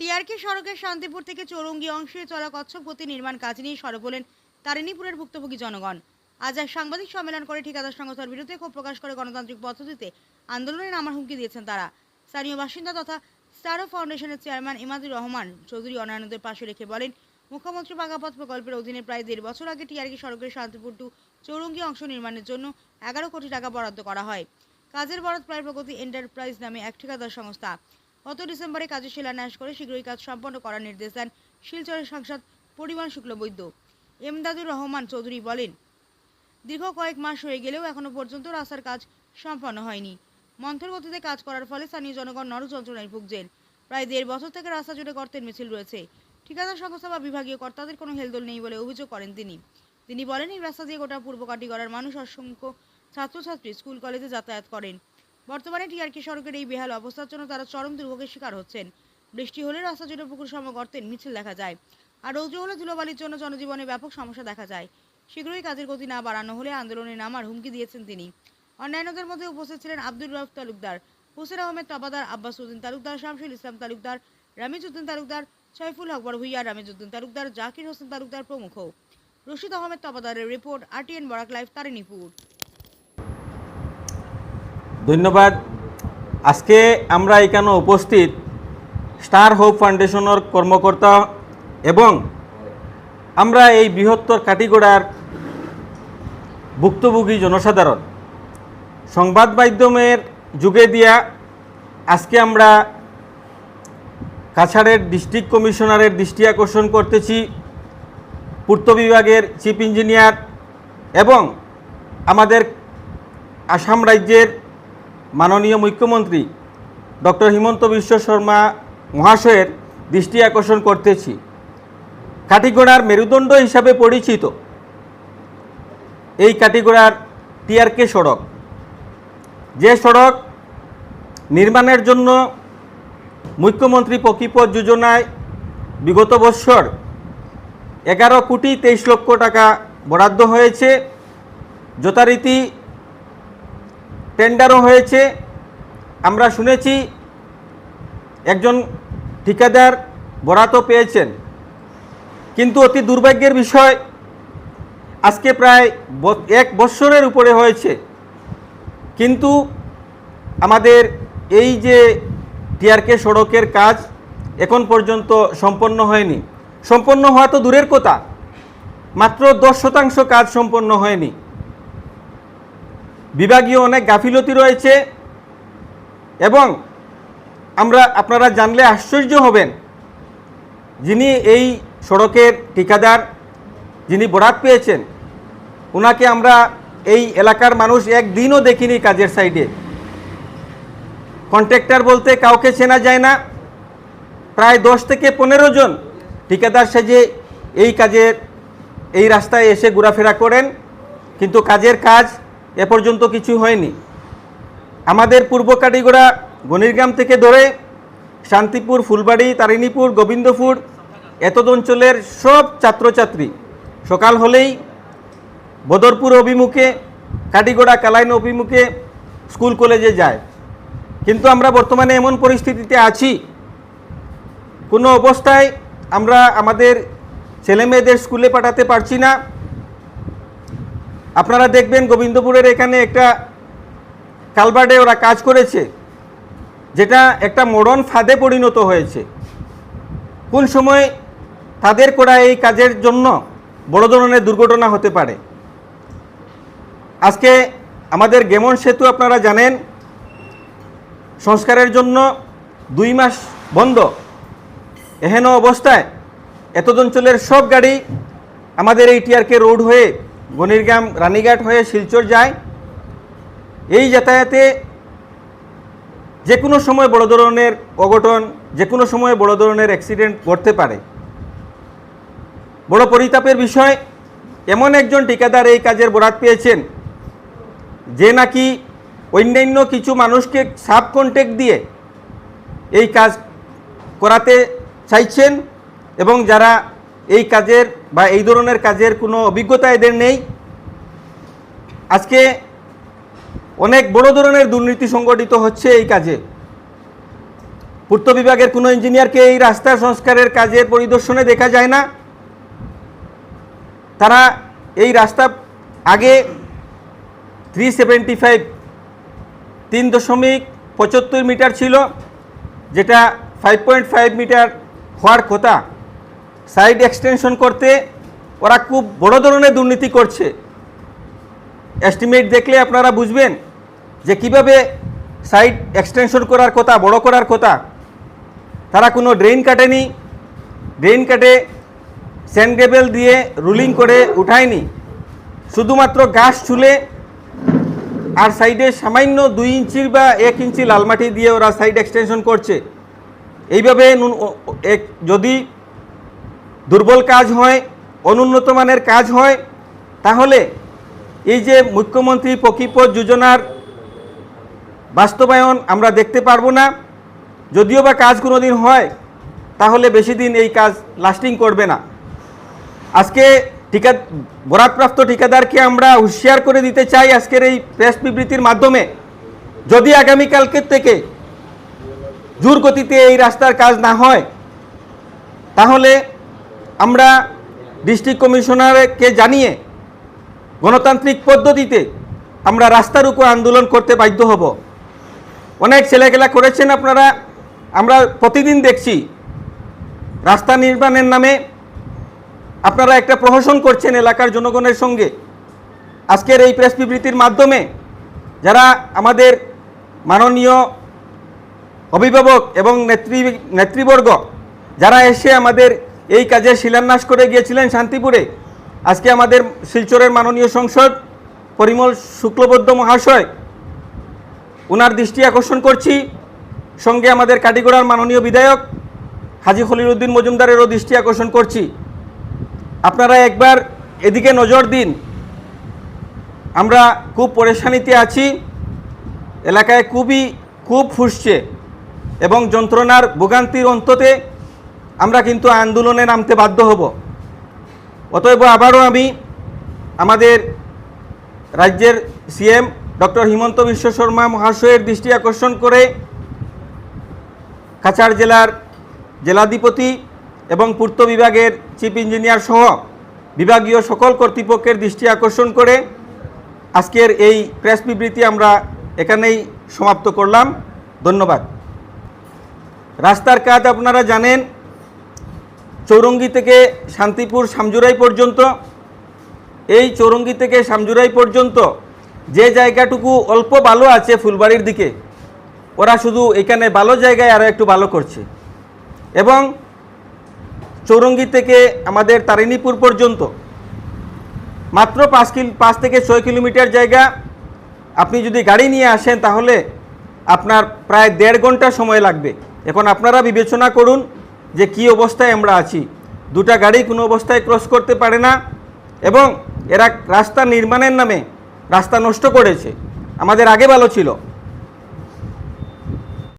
টিআরকে সড়কের শান্তিপুর থেকে চৌরঙ্গি অংশে চলা কচ্ছপ গতি নির্মাণ কাজ নিয়ে সরব হলেন তারিণীপুরের ভুক্তভোগী জনগণ। আজ এক সাংবাদিক সম্মেলন করে ঠিকাদার সংস্থার বিরুদ্ধে ক্ষোভ প্রকাশ করে গণতান্ত্রিক পদ্ধতিতে আন্দোলনে নামার হুমকি দিয়েছেন তারা। স্থানীয় বাসিন্দা তথা স্টার ফাউন্ডেশনের চেয়ারম্যান ইমাদুর রহমান চৌধুরী অনায়নদের পাশে রেখে বলেন, মুখ্যমন্ত্রী বাগাপথ প্রকল্পের অধীনে প্রায় দেড় বছর আগে টিআরকে সড়কের শান্তিপুর টু চৌরঙ্গি অংশ নির্মাণের জন্য এগারো কোটি টাকা বরাদ্দ করা হয়। কাজের বরাদ প্রায় প্রগতি এন্টারপ্রাইজ নামে এক ঠিকাদার সংস্থা। গত ডিসেম্বরে কাজের শিলান্যাস করে শীঘ্রই কাজ সম্পন্ন করার নির্দেশ দেন শিলচরের সাংসদ পরিমাণ শুক্লবৈদ্য এমদাদুর রহমান চৌধুরী বলেন, দীর্ঘ কয়েক মাস হয়ে গেলেও এখনও পর্যন্ত রাস্তার কাজ সম্পন্ন হয়নি। মন্থর গতিতে কাজ করার ফলে স্থানীয় জনগণ নর যন্ত্রণায় ভুগছেন। প্রায় দেড় বছর থেকে রাস্তা জুড়ে গর্তের মিছিল রয়েছে। ঠিকাদার সংস্থা বা বিভাগীয় কর্তাদের কোনো হেলদোল নেই বলে অভিযোগ করেন তিনি। তিনি বলেন, এই রাস্তা দিয়ে গোটা পূর্ব কাটিগড়ার মানুষ অসংখ্য ছাত্রছাত্রী স্কুল, কলেজে যাতায়াত করেন। বর্তমানে টিআরকে সড়কের এই বেহাল অবস্থার জন্য তারা চরম দুর্ভোগের শিকার হচ্ছেন। বৃষ্টি হলে রাস্তা জুড়ে পুকুর সম গর্তের মিছিল দেখা যায়। আর রৌদ্র হলে ধুলোবালির জন্য জনজীবনে ব্যাপক সমস্যা দেখা যায়। শীঘ্রই কাজের গতি না বাড়ানো হলে আন্দোলনে নামার হুমকি দিয়েছেন তিনি। অন্যান্যদের মধ্যে উপস্থিত ছিলেন আব্দুর রফ তালুকদার, হুসেন আহমেদ তাবাদার, আব্বাস উদ্দিন তালুকদার, শামসুল ইসলাম তালুকদার, রামিজ উদ্দিন তালুকদার সাইফুল আকবর ভুইয়া রামিজ উদ্দিন তালুকদার, জাকির হোসেন তালুকদার প্রমুখ। Rashid Ahmed তাবাদারের report, RTN Barak live, Tarinipur. ধন্যবাদ। আজকে আমরা এখানে উপস্থিত স্টার হোপ ফাউন্ডেশনের কর্মকর্তা এবং আমরা এই বৃহত্তর কাটিগোড়ার ভুক্তভোগী জনসাধারণ। সংবাদ মাধ্যমের যুগে দিয়া আজকে আমরা কাছাড়ের ডিস্ট্রিক্ট কমিশনারের দৃষ্টি আকর্ষণ করতেছি, পূর্ত বিভাগের চিফ ইঞ্জিনিয়ার এবং আমাদের আসাম রাজ্যের মাননীয় মুখ্যমন্ত্রী ডক্টর হিমন্ত বিশ্ব শর্মা মহাশয়ের দৃষ্টি আকর্ষণ করতেছি। কাটিগোড়ার মেরুদণ্ড হিসাবে পরিচিত। এই কাটিগোড়ার টিআরকে সড়ক। যে সড়ক নির্মাণের জন্য মুখ্যমন্ত্রী পকিপথ যোজনায় বিগত বৎসর এগারো কোটি তেইশ লক্ষ টাকা বরাদ্দ হয়েছে। যথারীতি টেন্ডারও হয়েছে। আমরা শুনেছি একজন ঠিকাদার বরাতও পেয়েছেন। কিন্তু অতি দুর্ভাগ্যের বিষয়, আজকে প্রায় এক বৎসরের উপরে হয়েছে। কিন্তু আমাদের এই যে টিআরকে সড়কের কাজ এখন পর্যন্ত সম্পন্ন হয়নি। সম্পন্ন হওয়া তো দূরের কথা। মাত্র দশ শতাংশ কাজ সম্পন্ন হয়নি। বিভাগীয় অনেক গাফিলতি রয়েছে এবং আমরা আপনারা জানলে আশ্চর্য হবেন। যিনি এই সড়কের ঠিকাদার, যিনি বরাত পেয়েছেন ওনাকে আমরা এই এলাকার মানুষ একদিনও দেখিনি কাজের সাইডে। কন্ট্রাক্টর বলতে কাউকে চেনা যায় না। প্রায় দশ থেকে পনেরো জন ঠিকাদার সেজে এই কাজের, এই রাস্তায় এসে ঘোরাফেরা করেন। কিন্তু কাজের কাজ এ পর্যন্ত কিছু হয়নি। আমাদের পূর্ব কাটিগোড়া গণিরগ্রাম থেকে ধরে শান্তিপুর, ফুলবাড়ি, তারিণীপুর, গোবিন্দপুর, এতদ অঞ্চলের সব ছাত্রছাত্রী সকাল হলেই বদরপুর অভিমুখে, কাটিগোড়া কালাইন অভিমুখে স্কুল কলেজে যায়। কিন্তু আমরা বর্তমানে এমন পরিস্থিতিতে আছি, কোনো অবস্থায় আমরা আমাদের ছেলেমেয়েদের স্কুলে পাঠাতে পারছি না। আপনারা দেখবেন গোবিন্দপুরের এখানে একটা কালবার্ডে ওরা কাজ করেছে, যেটা একটা মডার্ন ফাঁদে পরিণত হয়েছে। কোন সময় তাদের করা এই কাজের জন্য বড় ধরনের দুর্ঘটনা হতে পারে। আজকে আমাদের গেমন সেতু আপনারা জানেন, সংস্কারের জন্য দুই মাস বন্ধ। এহেন অবস্থায় এতদ অঞ্চলের সব গাড়ি আমাদের এই টিআরকে রোড হয়ে গণিরগ্রাম রানীঘাট হয়ে শিলচর যায়, এই যাতায়াতে যে কোনো সময় বড় ধরনের অঘটন যে কোনো সময় বড় ধরনের অ্যাক্সিডেন্ট ঘটতে পারে। বড় পরিতাপের বিষয়, এমন একজন ঠিকাদার এই কাজের বরাত পেয়েছেন, যে নাকি অন্যান্য কিছু মানুষকে সাব কন্ট্যাক্ট দিয়ে এই কাজ করাতে চাইছেন এবং যারা এই কাজের বা এই ধরনের কাজের কোনো অভিজ্ঞতা এদের নেই। আজকে অনেক বড় ধরনের দুর্নীতি সংগঠিত হচ্ছে এই কাজে। পূর্ত বিভাগের কোনো ইঞ্জিনিয়ারকে এই রাস্তা সংস্কারের কাজের পরিদর্শনে দেখা যায় না। তারা এই রাস্তা আগে থ্রি সেভেন্টি ফাইভ তিন দশমিক পঁচাত্তর মিটার ছিল, যেটা ফাইভ পয়েন্ট ফাইভ মিটার হওয়ার কথা। সাইড এক্সটেনশন করতে ওরা খুব বড় ধরনের দুর্নীতি করছে। এস্টিমেট দেখলে আপনারা বুঝবেন যে কীভাবে সাইড এক্সটেনশন করার কথা, বড় করার কথা। তারা কোনো ড্রেন কাটেনি। ড্রেন কাটে স্যান্ড গ্রেভেল দিয়ে রুলিং করে উঠায়নি। শুধুমাত্র গাছ ছুলে আর সাইডে সামান্য দুই ইঞ্চির বা এক ইঞ্চি লাল মাটি দিয়ে ওরা সাইড এক্সটেনশন করছে। এইভাবে যদি দুর্বল কাজ হয়, অনুন্নত মানের কাজ হয়, তাহলে এই যে মুখ্যমন্ত্রী পকিপথ যোজনার বাস্তবায়ন আমরা দেখতে পারব না, যদিও বা কাজ কোনো দিন হয়, তাহলে বেশি দিন এই কাজ লাস্টিং করবে না। আজকে ঠিকা, বরাদপ্রাপ্ত ঠিকাদারকে আমরা হুঁশিয়ার করে দিতে চাই আজকের এই প্রেস বিবৃতির মাধ্যমে, যদি আগামীকালকের থেকে জোর গতিতে এই রাস্তার কাজ না হয়, তাহলে আমরা ডিস্ট্রিক্ট কমিশনারকে জানিয়ে গণতান্ত্রিক পদ্ধতিতে আমরা রাস্তার উপর আন্দোলন করতে বাধ্য হব। অনেক ছেলেখেলা করেছেন আপনারা। আমরা প্রতিদিন দেখছি রাস্তা নির্মাণের নামে আপনারা একটা প্রহসন করছেন এলাকার জনগণের সঙ্গে। আজকের এই প্রেস বিবৃতির মাধ্যমে যারা আমাদের মাননীয় অভিভাবক এবং নেত্রী নেতৃবর্গ, যারা এসে আমাদের এই কাজে শিলান্যাস করে গিয়েছিলেন শান্তিপুরে। আজকে আমাদের শিলচরের মাননীয় সংসদ পরিমল শুক্লবদ্ধ মহাশয় ওনার দৃষ্টি আকর্ষণ করছি। সঙ্গে আমাদের কাটিগড়ার মাননীয় বিধায়ক হাজি খলিলুদ্দিন মজুমদারেরও দৃষ্টি আকর্ষণ করছি। আপনারা একবার এদিকে নজর দিন। আমরা খুব পরেশানিতে আছি। এলাকায় খুবই খুব ফুসছে এবং যন্ত্রণার ভোগান্তির অন্ততে আমরা কিন্তু আন্দোলনে নামতে বাধ্য হব। অতএব আবারও আমি আমাদের রাজ্যের সিএম ডক্টর হিমন্ত বিশ্ব শর্মা মহাশয়ের দৃষ্টি আকর্ষণ করে কাছাড় জেলার জেলাধিপতি এবং পূর্ত বিভাগের চিফ ইঞ্জিনিয়ার সহ বিভাগীয় সকল কর্তৃপক্ষের দৃষ্টি আকর্ষণ করে আজকের এই প্রেস বিবৃতি আমরা এখানেই সমাপ্ত করলাম। ধন্যবাদ। রাস্তার কাজ আপনারা জানেন চৌরঙ্গি থেকে শান্তিপুর সামজুরাই পর্যন্ত, এই চৌরঙ্গি থেকে সামজুরাই পর্যন্ত যে জায়গাটুকু অল্প ভালো আছে ফুলবাড়ির দিকে, ওরা শুধু এখানে ভালো জায়গায় আরও একটু ভালো করছে। এবং চৌরঙ্গি থেকে আমাদের তারিণীপুর পর্যন্ত, মাত্র পাঁচ কিল, পাঁচ থেকে ছয় কিলোমিটার জায়গা, আপনি যদি গাড়ি নিয়ে আসেন তাহলে আপনার প্রায় দেড় ঘণ্টা সময় লাগবে। এখন আপনারা বিবেচনা করুন যে কি অবস্থায় আমরা আছি। দুটা গাড়ি কোনো অবস্থায় ক্রস করতে পারে না এবং এরা রাস্তা নির্মাণের নামে রাস্তা নষ্ট করেছে। আমাদের আগে ভালো ছিল।